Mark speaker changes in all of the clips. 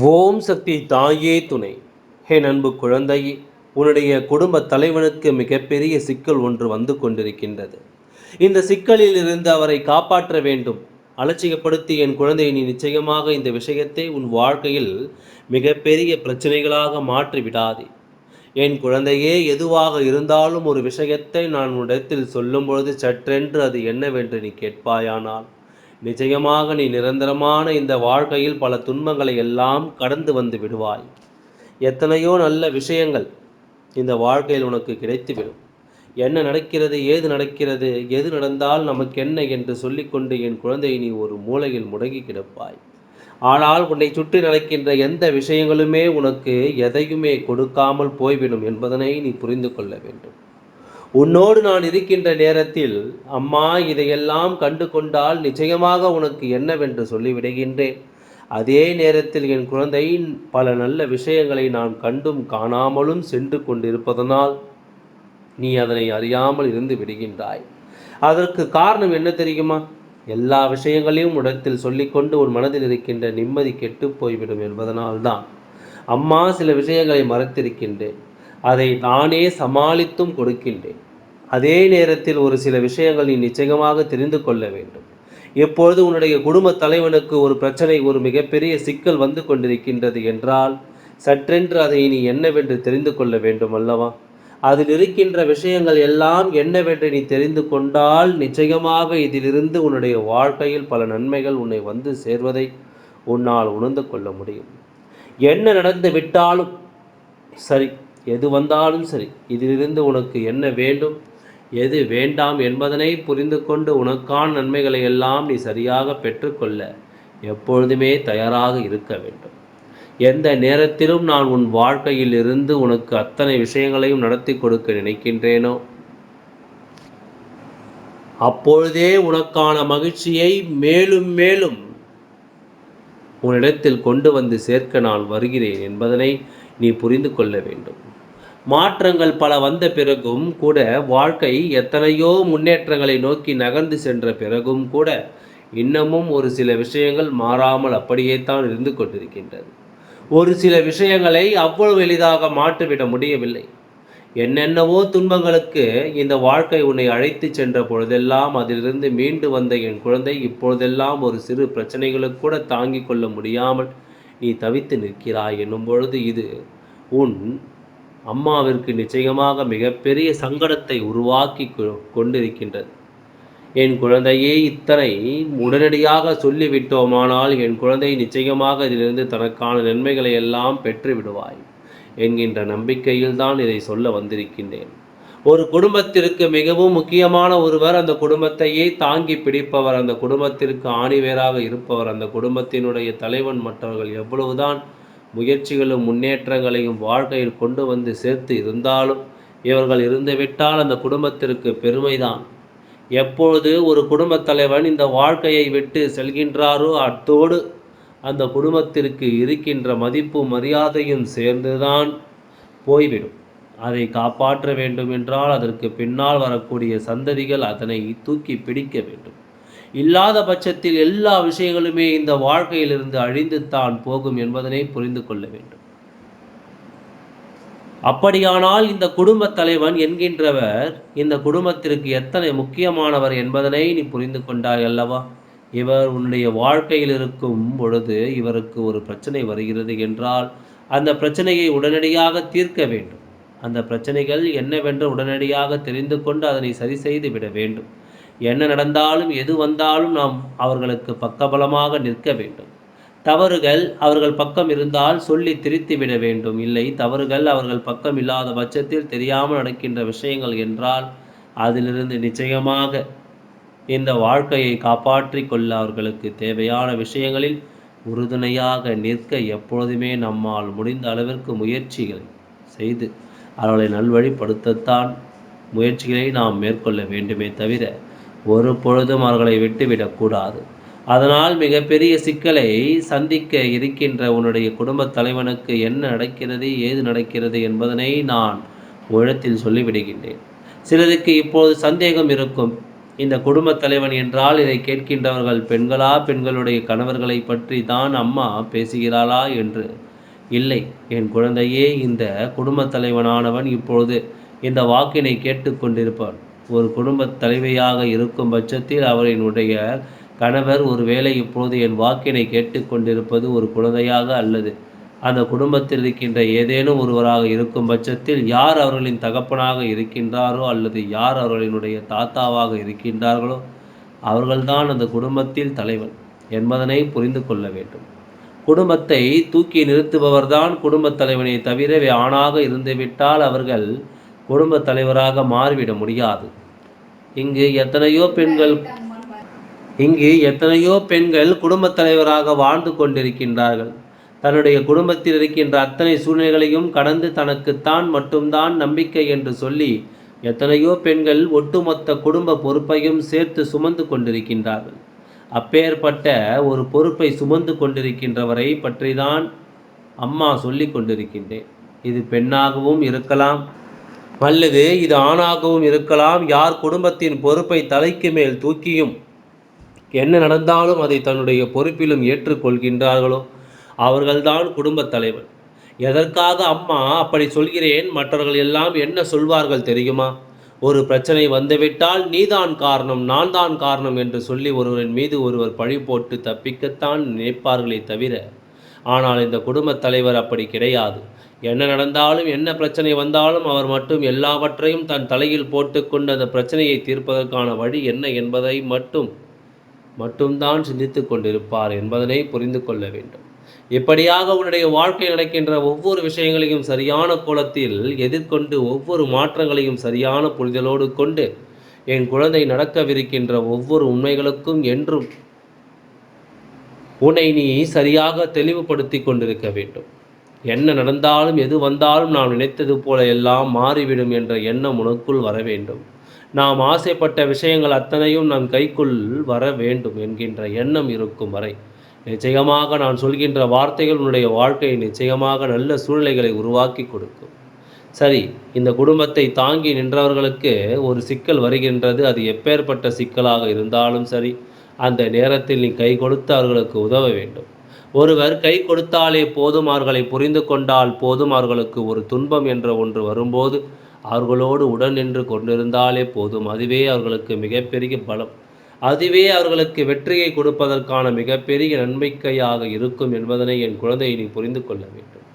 Speaker 1: ஓம் சக்தி தாயே துணை. ஹே அன்பு குழந்தையே உன்னுடைய குடும்ப தலைவனுக்கு மிகப்பெரிய சிக்கல் ஒன்று வந்து கொண்டிருக்கின்றது. இந்த சிக்கலில் இருந்து அவரை காப்பாற்ற வேண்டும். அலட்சியப்படுத்தி என் குழந்தையை நீ நிச்சயமாக இந்த விஷயத்தை உன் வாழ்க்கையில் மிகப்பெரிய பிரச்சனைகளாக மாற்றி விடாதே. என் குழந்தையே எதுவாக இருந்தாலும் ஒரு விஷயத்தை நான் உன்னிடத்தில் சொல்லும் பொழுது சற்றென்று அது என்னவென்று நீ கேட்பாயானால் நிச்சயமாக நீ நிரந்தரமான இந்த வாழ்க்கையில் பல துன்பங்களை எல்லாம் கடந்து வந்து விடுவாய். எத்தனையோ நல்ல விஷயங்கள் இந்த வாழ்க்கையில் உனக்கு கிடைத்துவிடும். என்ன நடக்கிறது ஏது நடக்கிறது எது நடந்தால் நமக்கு என்ன என்று சொல்லிக்கொண்டு என் குழந்தையை நீ ஒரு மூலையில் முடங்கி கிடப்பாய். ஆனால் உன்னை சுற்றி நடக்கின்ற எந்த விஷயங்களுமே உனக்கு எதையுமே கொடுக்காமல் போய்விடும் என்பதனை நீ புரிந்து கொள்ள வேண்டும். உன்னோடு நான் இருக்கின்ற நேரத்தில் அம்மா இதையெல்லாம் கண்டு கொண்டால் நிச்சயமாக உனக்கு என்னவென்று சொல்லிவிடுகின்றேன். அதே நேரத்தில் என் குழந்தையின் பல நல்ல விஷயங்களை நான் கண்டும் காணாமலும் சென்று கொண்டிருப்பதனால் நீ அதனை அறியாமல் இருந்து விடுகின்றாய். அதற்கு காரணம் என்ன தெரியுமா? எல்லா விஷயங்களையும் உடத்தில் சொல்லிக்கொண்டு உன் மனதில் இருக்கின்ற நிம்மதி கெட்டு போய்விடும் என்பதனால்தான். அம்மா சில விஷயங்களை மறைத்திருக்கின்றேன். அதை நானே சமாளித்தும் கொடுக்கின்றேன். அதே நேரத்தில் ஒரு சில விஷயங்கள் நீ நிச்சயமாக தெரிந்து கொள்ள வேண்டும். எப்பொழுது உன்னுடைய குடும்ப தலைவனுக்கு ஒரு பிரச்சனை ஒரு மிகப்பெரிய சிக்கல் வந்து கொண்டிருக்கின்றது என்றால் சற்றென்று அதை நீ என்னவென்று தெரிந்து கொள்ள வேண்டும் அல்லவா? அதில் இருக்கின்ற விஷயங்கள் எல்லாம் என்னவென்று நீ தெரிந்து கொண்டால் நிச்சயமாக இதிலிருந்து உன்னுடைய வாழ்க்கையில் பல நன்மைகள் உன்னை வந்து சேர்வதை உன்னால் உணர்ந்து கொள்ள முடியும். என்ன நடந்து விட்டாலும் சரி எது வந்தாலும் சரி இதிலிருந்து உனக்கு என்ன வேண்டும்? எது வேண்டாம் என்பதனை புரிந்து கொண்டு உனக்கான நன்மைகளை எல்லாம் நீ சரியாக பெற்றுக்கொள்ள எப்பொழுதுமே தயாராக இருக்க வேண்டும். எந்த நேரத்திலும் நான் உன் வாழ்க்கையில் இருந்து உனக்கு அத்தனை விஷயங்களையும் நடத்தி கொடுக்க நினைக்கின்றேனோ? அப்பொழுதே உனக்கான மகிழ்ச்சியை மேலும் மேலும் உன்னிடத்தில் கொண்டு வந்து சேர்க்க நான் வருகிறேன் என்பதனை நீ புரிந்து கொள்ள வேண்டும். மாற்றங்கள் பல வந்த பிறகும் கூட வாழ்க்கை எத்தனையோ முன்னேற்றங்களை நோக்கி நகர்ந்து சென்ற பிறகும் கூட இன்னமும் ஒரு சில விஷயங்கள் மாறாமல் அப்படியே தான் இருந்து கொண்டிருக்கின்றது. ஒரு சில விஷயங்களை அவ்வளவு எளிதாக மாற்றிவிட முடியவில்லை. என்னென்னவோ துன்பங்களுக்கு இந்த வாழ்க்கை உன்னை அழைத்து சென்ற பொழுதெல்லாம் அதிலிருந்து மீண்டு வந்த என் குழந்தை இப்பொழுதெல்லாம் ஒரு சிறு பிரச்சனைகளுக்கு கூட தாங்கிக் கொள்ள முடியாமல் நீ தவித்து நிற்கிறாய் என்னும் பொழுது இது உன் அம்மாவிற்கு நிச்சயமாக மிகப்பெரிய சங்கடத்தை உருவாக்கி கொண்டிருக்கின்றது. என் குழந்தையே இத்தனை உடனடியாக சொல்லிவிட்டோமானால் என் குழந்தை நிச்சயமாக இதிலிருந்து தனக்கான நன்மைகளை எல்லாம் பெற்று விடுவாய் என்கின்ற நம்பிக்கையில் தான் இதை சொல்ல வந்திருக்கின்றேன். ஒரு குடும்பத்திற்கு மிகவும் முக்கியமான ஒருவர் அந்த குடும்பத்தையே தாங்கி பிடிப்பவர் அந்த குடும்பத்திற்கு ஆணிவேராக இருப்பவர் அந்த குடும்பத்தினுடைய தலைவன் மற்றவர்கள் எவ்வளவுதான் முயற்சிகளும் முன்னேற்றங்களையும் வாழ்க்கையில் கொண்டு வந்து சேர்த்து இருந்தாலும் இவர்கள் இருந்துவிட்டால் அந்த குடும்பத்திற்கு பெருமைதான். எப்பொழுது ஒரு குடும்பத் தலைவன் இந்த வாழ்க்கையை விட்டு செல்கின்றாரோ அத்தோடு அந்த குடும்பத்திற்கு இருக்கின்ற மதிப்பு மரியாதையும் சேர்ந்துதான் போய்விடும். அதை காப்பாற்ற வேண்டும் என்றால் அதற்கு பின்னால் வரக்கூடிய சந்ததிகள் அதனை தூக்கி பிடிக்க வேண்டும். இல்லாத பட்சத்தில் எல்லா விஷயங்களுமே இந்த வாழ்க்கையிலிருந்து அழிந்து தான் போகும் என்பதனை புரிந்து கொள்ள வேண்டும். அப்படியானால் இந்த குடும்ப தலைவன் என்கின்றவர் இந்த குடும்பத்திற்கு எத்தனை முக்கியமானவர் என்பதனை நீ புரிந்து கொண்டாய் அல்லவா? இவர் உன்னுடைய வாழ்க்கையில் இருக்கும் பொழுது இவருக்கு ஒரு பிரச்சனை வருகிறது என்றால் அந்த பிரச்சனையை உடனடியாக தீர்க்க வேண்டும். அந்த பிரச்சனைகள் என்னவென்று உடனடியாக தெரிந்து கொண்டு அதனை சரி செய்து விட வேண்டும். என்ன நடந்தாலும் எது வந்தாலும் நாம் அவர்களுக்கு பக்கபலமாக நிற்க வேண்டும். தவறுகள் அவர்கள் பக்கம் இருந்தால் சொல்லி திருத்தி விட வேண்டும். இல்லை தவறுகள் அவர்கள் பக்கம் இல்லாத பட்சத்தில் தெரியாமல் நடக்கின்ற விஷயங்கள் என்றால் அதிலிருந்து நிச்சயமாக இந்த வாழ்க்கையை காப்பாற்றி கொள்ள அவர்களுக்கு தேவையான விஷயங்களில் உறுதுணையாக நிற்க எப்பொழுதுமே நம்மால் முடிந்த அளவிற்கு முயற்சிகளை செய்து அவர்களை நல்வழிப்படுத்தத்தான் முயற்சிகளை நாம் மேற்கொள்ள வேண்டுமே தவிர ஒரு பொழுதும் அவர்களை விட்டுவிடக்கூடாது அதனால் மிகப்பெரிய சிக்கலை சந்திக்க இருக்கின்ற உன்னுடைய குடும்பத் தலைவனுக்கு என்ன நடக்கிறது ஏது நடக்கிறது என்பதனை நான் உழத்தில் சொல்லிவிடுகின்றேன். சிலருக்கு இப்போது சந்தேகம் இருக்கும். இந்த குடும்பத் தலைவன் என்றால் இதை கேட்கின்றவர்கள் பெண்களா பெண்களுடைய கணவர்களை பற்றி தான் அம்மா பேசுகிறாளா என்று. இல்லை என் குழந்தையே இந்த குடும்பத் தலைவனானவன் இப்பொழுது இந்த வாக்கினை கேட்டுக்கொண்டிருப்பான் ஒரு குடும்ப தலைவியாக இருக்கும் பட்சத்தில் அவரினுடைய கணவர் ஒருவேளை இப்போது என் வாக்கினை கேட்டுக்கொண்டிருப்பது ஒரு குழந்தையாக அல்லது அந்த குடும்பத்தில் இருக்கின்ற ஏதேனும் ஒருவராக இருக்கும் பட்சத்தில் யார் அவர்களின் தகப்பனாக இருக்கின்றாரோ அல்லது யார் அவர்களினுடைய தாத்தாவாக இருக்கின்றார்களோ அவர்கள்தான் அந்த குடும்பத்தில் தலைவன் என்பதனை புரிந்து கொள்ள வேண்டும். குடும்பத்தை தூக்கி நிறுத்துபவர்தான் குடும்பத் தலைவனை தவிர ஆணாக இருந்துவிட்டால் அவர்கள் குடும்பத் தலைவராக மாறிவிட முடியாது. இங்கு எத்தனையோ பெண்கள் இங்கு எத்தனையோ பெண்கள் குடும்பத் தலைவராக வாழ்ந்து கொண்டிருக்கின்றார்கள். தன்னுடைய குடும்பத்தில் இருக்கின்ற அத்தனை சூழ்நிலைகளையும் கடந்து தனக்குத்தான் மட்டும்தான் நம்பிக்கை என்று சொல்லி எத்தனையோ பெண்கள் ஒட்டுமொத்த குடும்ப பொறுப்பையும் சேர்த்து சுமந்து கொண்டிருக்கின்றார்கள். அப்பேற்பட்ட ஒரு பொறுப்பை சுமந்து கொண்டிருக்கின்றவரை பற்றிதான் அம்மா சொல்லி கொண்டிருக்கின்றேன். இது பெண்ணாகவும் இருக்கலாம் அல்லது இது ஆணாகவும் இருக்கலாம் யார் குடும்பத்தின் பொறுப்பை தலைக்கு மேல் தூக்கியும் என்ன நடந்தாலும் அதை தன்னுடைய பொறுப்பிலும் ஏற்றுக்கொள்கின்றார்களோ? அவர்கள்தான் குடும்பத் தலைவன். எதற்காக அம்மா அப்படி சொல்கிறேன்? மற்றவர்கள் எல்லாம் என்ன சொல்வார்கள் தெரியுமா? ஒரு பிரச்சனை வந்துவிட்டால் நீதான் காரணம் நான் தான் காரணம் என்று சொல்லி ஒருவரின் மீது ஒருவர் பழி போட்டு தப்பிக்கத்தான் நினைப்பார்களே தவிர ஆனால் இந்த குடும்பத் தலைவர் அப்படி கிடையாது. என்ன நடந்தாலும் என்ன பிரச்சனை வந்தாலும் அவர் மட்டும் எல்லாவற்றையும் தன் தலையில் போட்டுக்கொண்டு அந்த பிரச்சனையை தீர்ப்பதற்கான வழி என்ன என்பதை மட்டும் மட்டும்தான் சிந்தித்து கொண்டிருப்பார் என்பதனை புரிந்து கொள்ள வேண்டும். இப்படியாக உன்னுடைய வாழ்க்கையில் நடக்கின்ற ஒவ்வொரு விஷயங்களையும் சரியான கோலத்தில் எதிர்கொண்டு ஒவ்வொரு மாற்றங்களையும் சரியான புரிதலோடு கொண்டு என் குழந்தை நடக்கவிருக்கின்ற ஒவ்வொரு உண்மைகளுக்கும் என்றும் உன்னை நீ சரியாக தெளிவுபடுத்தி கொண்டிருக்க வேண்டும். என்ன நடந்தாலும் எது வந்தாலும் நாம் நினைத்தது போல எல்லாம் மாறிவிடும் என்ற எண்ணம் உனக்குள் வர வேண்டும். நாம் ஆசைப்பட்ட விஷயங்கள் அத்தனையும் நம் கைக்குள் வர வேண்டும் என்கின்ற எண்ணம் இருக்கும் வரை. நிச்சயமாக நான் சொல்கின்ற வார்த்தைகள் உன்னுடைய வாழ்க்கையை நிச்சயமாக நல்ல சூழ்நிலைகளை உருவாக்கி கொடுக்கும். சரி இந்த குடும்பத்தை தாங்கி நின்றவர்களுக்கு ஒரு சிக்கல் வருகின்றது. அது எப்பேற்பட்ட சிக்கலாக இருந்தாலும் சரி அந்த நேரத்தில் நீ கை கொடுத்து அவர்களுக்கு உதவ வேண்டும். ஒருவர் கை கொடுத்தாலே போதும் அவர்களை புரிந்து கொண்டால் போதும் அவர்களுக்கு ஒரு துன்பம் என்ற ஒன்று வரும்போது அவர்களோடு உடன் நின்று கொண்டிருந்தாலே போதும். அதுவே அவர்களுக்கு மிகப்பெரிய பலம். அதுவே அவர்களுக்கு வெற்றியை கொடுப்பதற்கான மிகப்பெரிய நன்மைக்கையாக இருக்கும் என்பதனை என் குழந்தையை நீ புரிந்து கொள்ள வேண்டும்.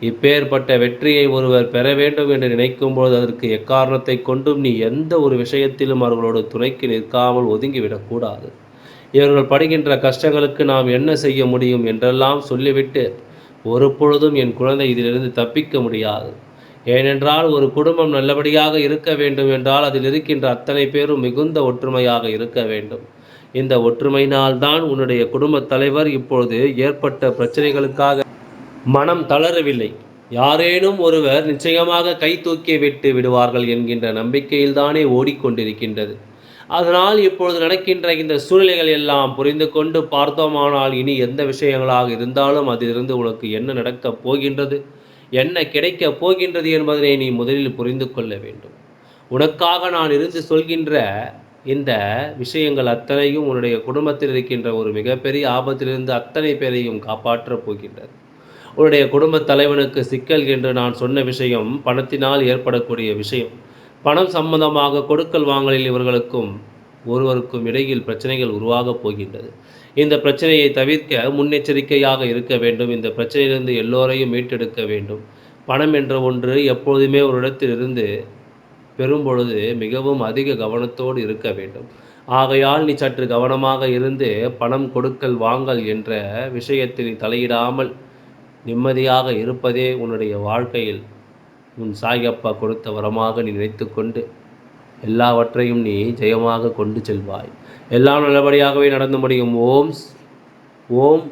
Speaker 1: இப்பேற்பட்ட வெற்றியை ஒருவர் பெற வேண்டும் என்று நினைக்கும்போது அதற்கு எக்காரணத்தை கொண்டும் நீ எந்த ஒரு விஷயத்திலும் அவர்களோடு துணைக்கு நிற்காமல் ஒதுங்கிவிடக்கூடாது இவர்கள் படுகின்ற கஷ்டங்களுக்கு நாம் என்ன செய்ய முடியும் என்றெல்லாம் சொல்லிவிட்டு ஒரு பொழுதும் என் குழந்தை இதிலிருந்து தப்பிக்க முடியாது. ஏனென்றால் ஒரு குடும்பம் நல்லபடியாக இருக்க வேண்டும் என்றால் அதில் இருக்கின்ற அத்தனை பேரும் மிகுந்த ஒற்றுமையாக இருக்க வேண்டும். இந்த ஒற்றுமையினால்தான் உன்னுடைய குடும்பத் தலைவர் இப்பொழுது ஏற்பட்ட பிரச்சனைகளுக்காக மனம் தளரவில்லை. யாரேனும் ஒருவர் நிச்சயமாக கை தூக்கி விட்டு விடுவார்கள் என்கின்ற நம்பிக்கையில்தானே ஓடிக்கொண்டிருக்கின்றது. அதனால் இப்பொழுது நடக்கின்ற இந்த சூழ்நிலைகள் எல்லாம் புரிந்து கொண்டு பார்த்தோமானால் இனி எந்த விஷயங்களாக இருந்தாலும் அதிலிருந்து உனக்கு என்ன நடக்கப் போகின்றது? என்ன கிடைக்கப் போகின்றது என்பதனை நீ முதலில் புரிந்து கொள்ள வேண்டும். உனக்காக நான் இருந்து சொல்கின்ற இந்த விஷயங்கள் அத்தனையும் உன்னுடைய குடும்பத்தில் இருக்கின்ற ஒரு மிகப்பெரிய ஆபத்திலிருந்து அத்தனை பேரையும் காப்பாற்றப் போகின்றது. உன்னுடைய குடும்பத் தலைவனுக்கு சிக்கல் என்று நான் சொன்ன விஷயம் பணத்தினால் ஏற்படக்கூடிய விஷயம். பணம் சம்பந்தமாக கொடுக்கல் வாங்கலில் இவர்களுக்கும் ஒருவருக்கும் இடையில் பிரச்சனைகள் உருவாகப் போகின்றது. இந்த பிரச்சனையை தவிர்க்க முன்னெச்சரிக்கையாக இருக்க வேண்டும். இந்த பிரச்சனையிலிருந்து எல்லோரையும் மீட்டெடுக்க வேண்டும். பணம் என்ற ஒன்று எப்பொழுதுமே ஒரு இடத்திலிருந்து பெறும்பொழுது மிகவும் அதிக கவனத்தோடு இருக்க வேண்டும். ஆகையால் நீ சற்று கவனமாக இருந்து பணம் கொடுக்கல் வாங்கல் என்ற விஷயத்தில் தலையிடாமல் நிம்மதியாக இருப்பதே உன்னுடைய வாழ்க்கையில் உன் சாயப்பா கொடுத்த வரமாக நீ நினைத்து கொண்டு எல்லாவற்றையும் நீ ஜெயமாக கொண்டு செல்வாய். எல்லாம் நல்லபடியாகவே நடந்து முடியும் ஓம் ஓம்